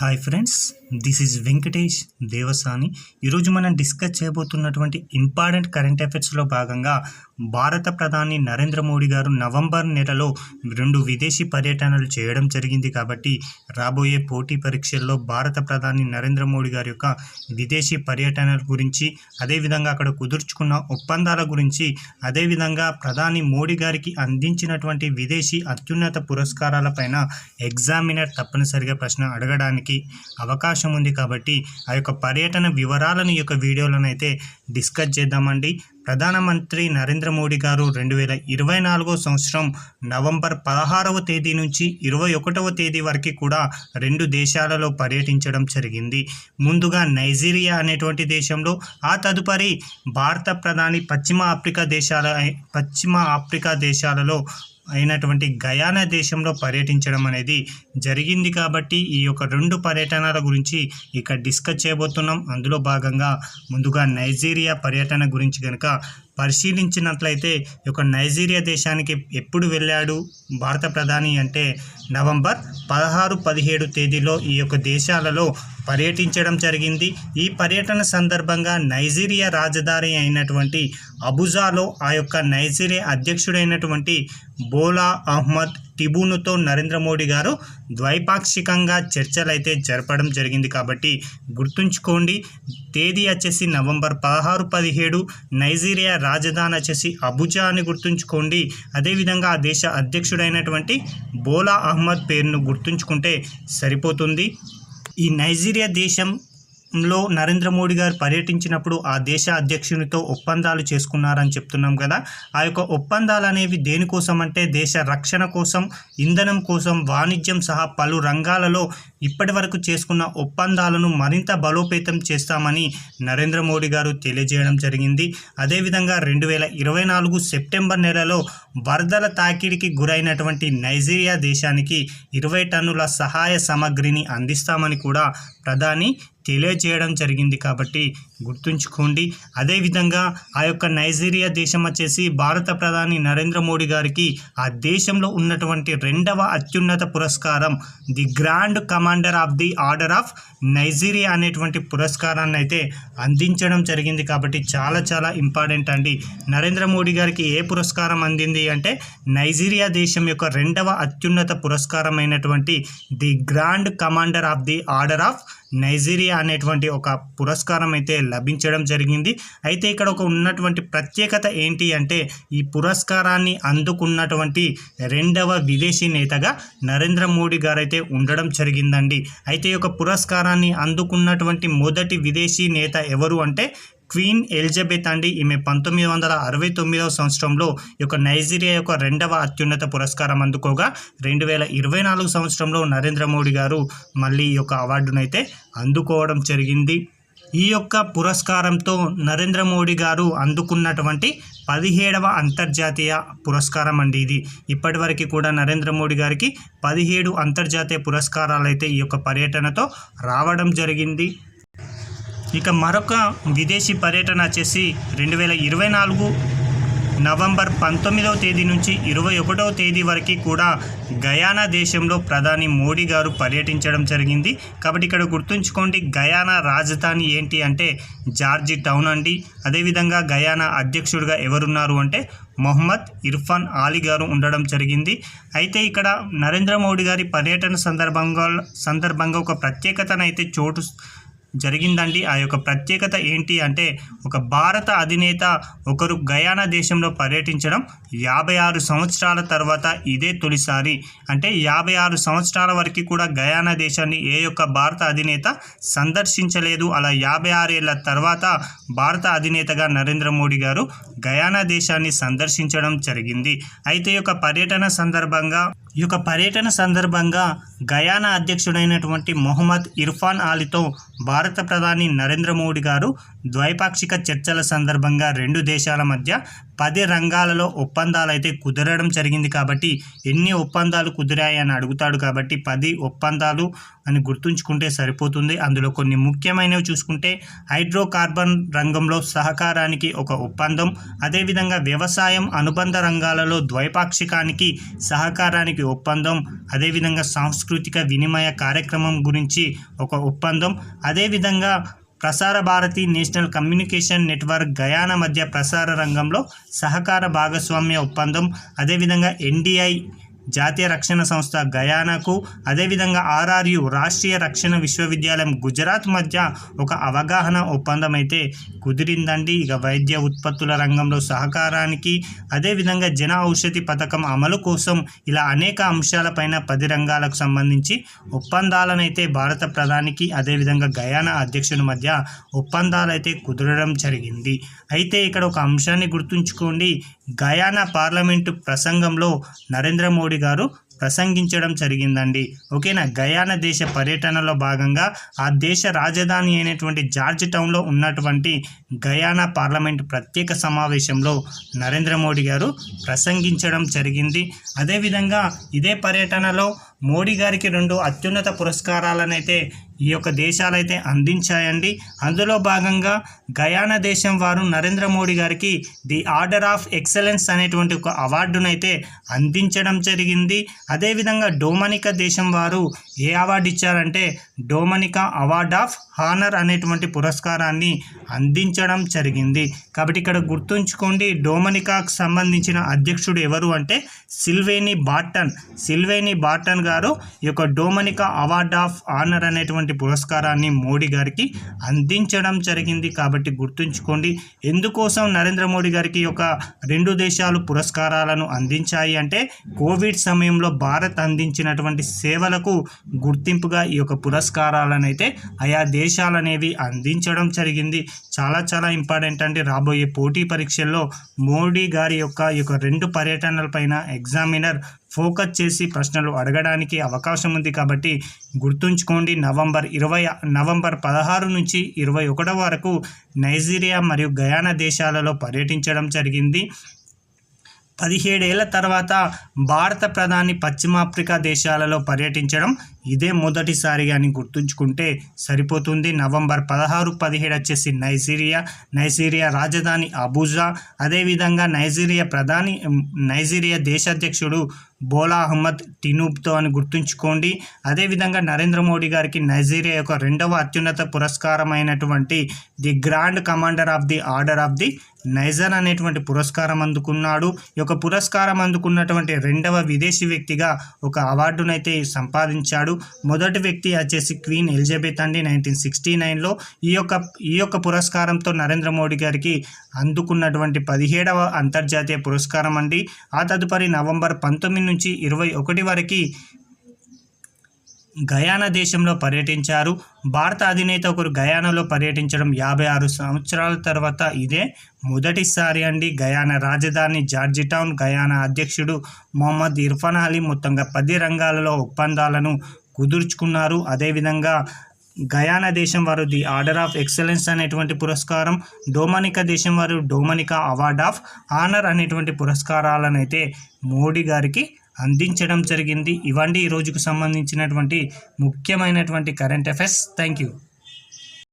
Hi friends this is Venkatesh Devasani ఈరోజు మనం discuss చేయబోతున్నటువంటి ఇంపార్టెంట్ కరెంట్ అఫైర్స్లో భాగంగా భారత ప్రధాని నరేంద్ర మోడీ గారు నవంబర్ నెలలో రెండు విదేశీ పర్యటనలు చేయడం జరిగింది కాబట్టి రాబోయే పోటీ పరీక్షల్లో భారత ప్రధాని నరేంద్ర మోడీ గారి యొక్క విదేశీ పర్యటనల గురించి అదేవిధంగా అక్కడ కుదుర్చుకున్న ఒప్పందాల గురించి అదేవిధంగా ప్రధాని మోడీ గారికి అందించినటువంటి విదేశీ అత్యున్నత పురస్కారాలపైన ఎగ్జామినర్ తప్పనిసరిగా ప్రశ్న అడగడానికి అవకాశం ఉంది కాబట్టి ఆ యొక్క పర్యటన వివరాలను ఈ యొక్క వీడియోలను అయితే డిస్కస్ చేద్దామండి. ప్రధానమంత్రి నరేంద్ర మోడీ గారు రెండు వేల ఇరవై నాలుగో సంవత్సరం నవంబర్ పదహారవ తేదీ నుంచి ఇరవై ఒకటవ తేదీ వరకు కూడా రెండు దేశాలలో పర్యటించడం జరిగింది. ముందుగా నైజీరియా అనేటువంటి దేశంలో ఆ తదుపరి భారత ప్రధాని పశ్చిమ ఆఫ్రికా దేశాల పశ్చిమ ఆఫ్రికా దేశాలలో అయినటువంటి గయానా దేశంలో పర్యటించడం అనేది జరిగింది కాబట్టి ఈ యొక్క రెండు పర్యటనల గురించి ఇక్కడ డిస్కస్ చేయబోతున్నాం. అందులో భాగంగా ముందుగా నైజీరియా పర్యటన గురించి కనుక పరిశీలించినట్లయితే ఒక యొక్క నైజీరియా దేశానికి ఎప్పుడు వెళ్ళాడు భారత ప్రధాని అంటే నవంబర్ పదహారు పదిహేడు తేదీలో ఈ యొక్క దేశాలలో పర్యటించడం జరిగింది. ఈ పర్యటన సందర్భంగా నైజీరియా రాజధాని అయినటువంటి అబుజాలో ఆ యొక్క నైజీరియా అధ్యక్షుడైనటువంటి బోలా అహ్మద్ టిబూనుతో నరేంద్ర మోడీ గారు ద్వైపాక్షికంగా చర్చలు అయితే జరపడం జరిగింది కాబట్టి గుర్తుంచుకోండి తేదీ వచ్చేసి నవంబర్ పదహారు పదిహేడు నైజీరియా రాజధాని వచ్చేసి అబుజా అని గుర్తుంచుకోండి. అదేవిధంగా ఆ దేశ అధ్యక్షుడైనటువంటి బోలా అహ్మద్ పేరును గుర్తుంచుకుంటే సరిపోతుంది. ఈ నైజీరియా దేశం లో నరేంద్ర మోడీ గారు పర్యటించినప్పుడు ఆ దేశ అధ్యక్షునితో ఒప్పందాలు చేసుకున్నారని చెప్తున్నాం కదా. ఆ యొక్క ఒప్పందాలు అనేవి దేనికోసం అంటే దేశ రక్షణ కోసం ఇంధనం కోసం వాణిజ్యం సహా పలు రంగాలలో ఇప్పటి వరకు చేసుకున్న ఒప్పందాలను మరింత బలోపేతం చేస్తామని నరేంద్ర మోడీ గారు తెలియజేయడం జరిగింది. అదేవిధంగా రెండు వేల ఇరవై నాలుగు సెప్టెంబర్ నెలలో వరదల తాకిడికి గురైనటువంటి నైజీరియా దేశానికి ఇరవై టన్నుల సహాయ సామగ్రిని అందిస్తామని కూడా ప్రధాని తెలియచేయడం జరిగింది కాబట్టి గుర్తుంచుకోండి. అదేవిధంగా ఆ యొక్క నైజీరియా దేశం వచ్చేసి భారత ప్రధాని నరేంద్ర మోడీ గారికి ఆ దేశంలో ఉన్నటువంటి రెండవ అత్యున్నత పురస్కారం the grand commander of the order of Nigeria అనేటువంటి పురస్కారాన్ని అయితే అందించడం జరిగింది కాబట్టి చాలా చాలా ఇంపార్టెంట్ అండి. నరేంద్ర మోడీ గారికి ఏ పురస్కారం అందింది అంటే నైజీరియా దేశం యొక్క రెండవ అత్యున్నత పురస్కారం అయినటువంటి the grand commander of the order of Nigeria అనేటువంటి ఒక పురస్కారం అయితే లభించడం జరిగింది. అయితే ఇక్కడ ఒక ఉన్నటువంటి ప్రత్యేకత ఏంటి అంటే ఈ పురస్కారాన్ని అందుకున్నటువంటి రెండవ విదేశీ నేతగా నరేంద్ర మోడీ గారు అయితే ఉండడం జరిగిందండి. అయితే ఈ యొక్క పురస్కారాన్ని అందుకున్నటువంటి మొదటి విదేశీ నేత ఎవరు అంటే క్వీన్ ఎలిజబెత్ అండి. ఈమె పంతొమ్మిది వందల అరవై తొమ్మిదవ సంవత్సరంలో యొక్క నైజీరియా యొక్క రెండవ అత్యున్నత పురస్కారం అందుకోగా రెండు వేల ఇరవై నాలుగు సంవత్సరంలో నరేంద్ర మోడీ గారు మళ్ళీ ఈ యొక్క అవార్డునైతే అందుకోవడం జరిగింది. ఈ యొక్క పురస్కారంతో నరేంద్ర మోడీ గారు అందుకున్నటువంటి పదిహేడవ అంతర్జాతీయ పురస్కారం అండి ఇది. ఇప్పటివరకు కూడా నరేంద్ర మోడీ గారికి పదిహేడు అంతర్జాతీయ పురస్కారాలు అయితే ఈ యొక్క పర్యటనతో రావడం జరిగింది. ఇక మరొక విదేశీ పర్యటన వచ్చేసి రెండు వేల ఇరవై నాలుగు నవంబర్ పంతొమ్మిదవ తేదీ నుంచి ఇరవై ఒకటవ తేదీ వరకు కూడా గయానా దేశంలో ప్రధాని మోడీ గారు పర్యటించడం జరిగింది. కాబట్టి ఇక్కడ గుర్తుంచుకోండి గయానా రాజధాని ఏంటి అంటే జార్జి టౌన్ అండి. అదేవిధంగా గయానా అధ్యక్షుడిగా ఎవరున్నారు అంటే మొహమ్మద్ ఇర్ఫాన్ ఆలీ గారు ఉండడం జరిగింది. అయితే ఇక్కడ నరేంద్ర మోడీ గారి పర్యటన సందర్భంగా సందర్భంగా ఒక ప్రత్యేకతనైతే చోటు జరిగిందండి. ఆ యొక్క ప్రత్యేకత ఏంటి అంటే ఒక భారత అధినేత ఒకరు గయానా దేశంలో పర్యటించడం యాభై ఆరు సంవత్సరాల తర్వాత ఇదే తొలిసారి. అంటే యాభై ఆరు సంవత్సరాల వరకు కూడా గయానా దేశాన్ని ఏ యొక్క భారత అధినేత సందర్శించలేదు. అలా యాభై ఆరేళ్ళ తర్వాత భారత అధినేతగా నరేంద్ర మోడీ గారు గయానా దేశాన్ని సందర్శించడం జరిగింది. అయితే ఈ యొక్క పర్యటన సందర్భంగా ఈ యొక్క పర్యటన సందర్భంగా గయానా అధ్యక్షుడైనటువంటి మొహమ్మద్ ఇర్ఫాన్ ఆలీతో భారత ప్రధాని నరేంద్ర మోడీ గారు ద్వైపాక్షిక చర్చల సందర్భంగా రెండు దేశాల మధ్య పది రంగాలలో ఒప్పందాలు అయితే కుదరడం జరిగింది కాబట్టి ఎన్ని ఒప్పందాలు కుదిరాయి అని అడుగుతాడు కాబట్టి పది ఒప్పందాలు అని గుర్తుంచుకుంటే సరిపోతుంది. అందులో కొన్ని ముఖ్యమైనవి చూసుకుంటే హైడ్రోకార్బన్ రంగంలో సహకారానికి ఒక ఒప్పందం అదేవిధంగా వ్యవసాయం అనుబంధ రంగాలలో ద్వైపాక్షికానికి సహకారానికి ఒప్పందం అదేవిధంగా సాంస్కృతిక వినిమయ కార్యక్రమం గురించి ఒక ఒప్పందం అదేవిధంగా Prasar Bharati National Communication Network Guyana మధ్య ప్రసార రంగంలో సహకార భాగస్వామ్య ఒప్పందం అదేవిధంగా ఎన్డీఐ జాతీయ రక్షణ సంస్థ గయానాకు అదేవిధంగా ఆర్ఆర్యు రాష్ట్రీయ రక్షణ విశ్వవిద్యాలయం గుజరాత్ మధ్య ఒక అవగాహన ఒప్పందం అయితే కుదిరిందండి. ఇక వైద్య ఉత్పత్తుల రంగంలో సహకారానికి అదేవిధంగా జన ఔషధి పథకం అమలు కోసం ఇలా అనేక అంశాలపైన పది రంగాలకు సంబంధించి ఒప్పందాలనైతే భారత ప్రధానికి అదేవిధంగా గయానా అధ్యక్షుని మధ్య ఒప్పందాలైతే కుదరడం జరిగింది. అయితే ఇక్కడ ఒక అంశాన్ని గుర్తుంచుకోండి. గయానా పార్లమెంటు ప్రసంగంలో నరేంద్ర మోడీ గారు ప్రసంగించడం జరిగిందండి. ఓకేనా? గయాన దేశ పర్యటనలో భాగంగా ఆ దేశ రాజధాని అయినటువంటి జార్జ్ టౌన్లో ఉన్నటువంటి గయానా పార్లమెంట్ ప్రత్యేక సమావేశంలో నరేంద్ర మోడీ గారు ప్రసంగించడం జరిగింది. అదేవిధంగా ఇదే పర్యటనలో మోడీ గారికి రెండు అత్యున్నత పురస్కారాలనైతే ఈ యొక్క దేశాలైతే అందించాయండి. అందులో భాగంగా గయానా దేశం వారు నరేంద్ర మోడీ గారికి ది ఆర్డర్ ఆఫ్ ఎక్సలెన్స్ అనేటువంటి ఒక అవార్డునైతే అందించడం జరిగింది. అదేవిధంగా డోమనికా దేశం వారు ఏ అవార్డు ఇచ్చారంటే డోమనికా అవార్డ్ ఆఫ్ హానర్ అనేటువంటి పురస్కారాన్ని అందించడం జరిగింది. కాబట్టి ఇక్కడ గుర్తుంచుకోండి డోమనికాకు సంబంధించిన అధ్యక్షుడు ఎవరు అంటే సిల్వేని బాటన్ సిల్వేని బాటన్ గారు ఈ యొక్క డోమనికా అవార్డ్ ఆఫ్ ఆనర్ అనేటువంటి పురస్కారాన్ని మోడీ గారికి అందించడం జరిగింది. కాబట్టి గుర్తుంచుకోండి ఎందుకోసం నరేంద్ర మోడీ గారికి ఒక యొక్క రెండు దేశాలు పురస్కారాలను అందించాయి అంటే కోవిడ్ సమయంలో భారత్ అందించినటువంటి సేవలకు గుర్తింపుగా ఈ యొక్క పురస్కారాలను అయితే ఆయా దేశాలనేవి అందించడం జరిగింది. చాలా చాలా ఇంపార్టెంట్ అండి. రాబోయే పోటీ పరీక్షల్లో మోడీ గారి యొక్క ఈ యొక్క రెండు పర్యటనలపైన ఎగ్జామినర్ ఫోకస్ చేసి ప్రశ్నలు అడగడానికి అవకాశం ఉంది కాబట్టి గుర్తుంచుకోండి నవంబర్ ఇరవై నవంబర్ పదహారు నుంచి ఇరవై ఒకటో వరకు నైజీరియా మరియు గయానా దేశాలలో పర్యటించడం జరిగింది. పదిహేడేళ్ళ తర్వాత భారత ప్రధాని పశ్చిమాఫ్రికా దేశాలలో పర్యటించడం ఇదే మొదటిసారిగా అని గుర్తుంచుకుంటే సరిపోతుంది. నవంబర్ పదహారు పదిహేడు వచ్చేసి నైజీరియా నైజీరియా రాజధాని అబూజా. అదేవిధంగా నైజీరియా ప్రధాని నైజీరియా దేశాధ్యక్షుడు బోలా అహ్మద్ టినూబ్తో అని గుర్తుంచుకోండి. అదేవిధంగా నరేంద్ర మోడీ గారికి నైజీరియా యొక్క రెండవ అత్యున్నత పురస్కారమైనటువంటి the grand commander of the order of the Niger అనేటువంటి పురస్కారం అందుకున్నాడు. ఈ యొక్క పురస్కారం అందుకున్నటువంటి రెండవ విదేశీ వ్యక్తిగా ఒక అవార్డునైతే సంపాదించాడు. మొదటి వ్యక్తి వచ్చేసి క్వీన్ ఎలిజబెత్ అండి. నైన్టీన్ సిక్స్టీ నైన్లో ఈ యొక్క ఈ యొక్క పురస్కారంతో నరేంద్ర మోడీ గారికి అందుకున్నటువంటి పదిహేడవ అంతర్జాతీయ పురస్కారం అండి. ఆ తదుపరి నవంబర్ పంతొమ్మిది నుంచి ఇరవై ఒకటి వరకు గయానా దేశంలో పర్యటించారు. భారత అధినేత ఒకరు గయానాలో పర్యటించడం యాభై ఆరు సంవత్సరాల తర్వాత ఇదే మొదటిసారి అండి. గయానా రాజధాని జార్జి టౌన్ గయానా అధ్యక్షుడు మొహమ్మద్ ఇర్ఫాన్ అలీ మొత్తంగా పది రంగాలలో ఒప్పందాలను కుదుర్చుకున్నారు. అదేవిధంగా గయానా దేశం వారు ది ఆర్డర్ ఆఫ్ ఎక్సలెన్స్ అనేటువంటి పురస్కారం డోమనికా దేశం వారు డోమనికా అవార్డ్ ఆఫ్ ఆనర్ అనేటువంటి పురస్కారాలను అయితే మోడీ గారికి అందించడం జరిగింది. ఇవండి ఈ రోజుకు సంబంధించినటువంటి ముఖ్యమైనటువంటి కరెంట్ అఫైర్స్. Thank you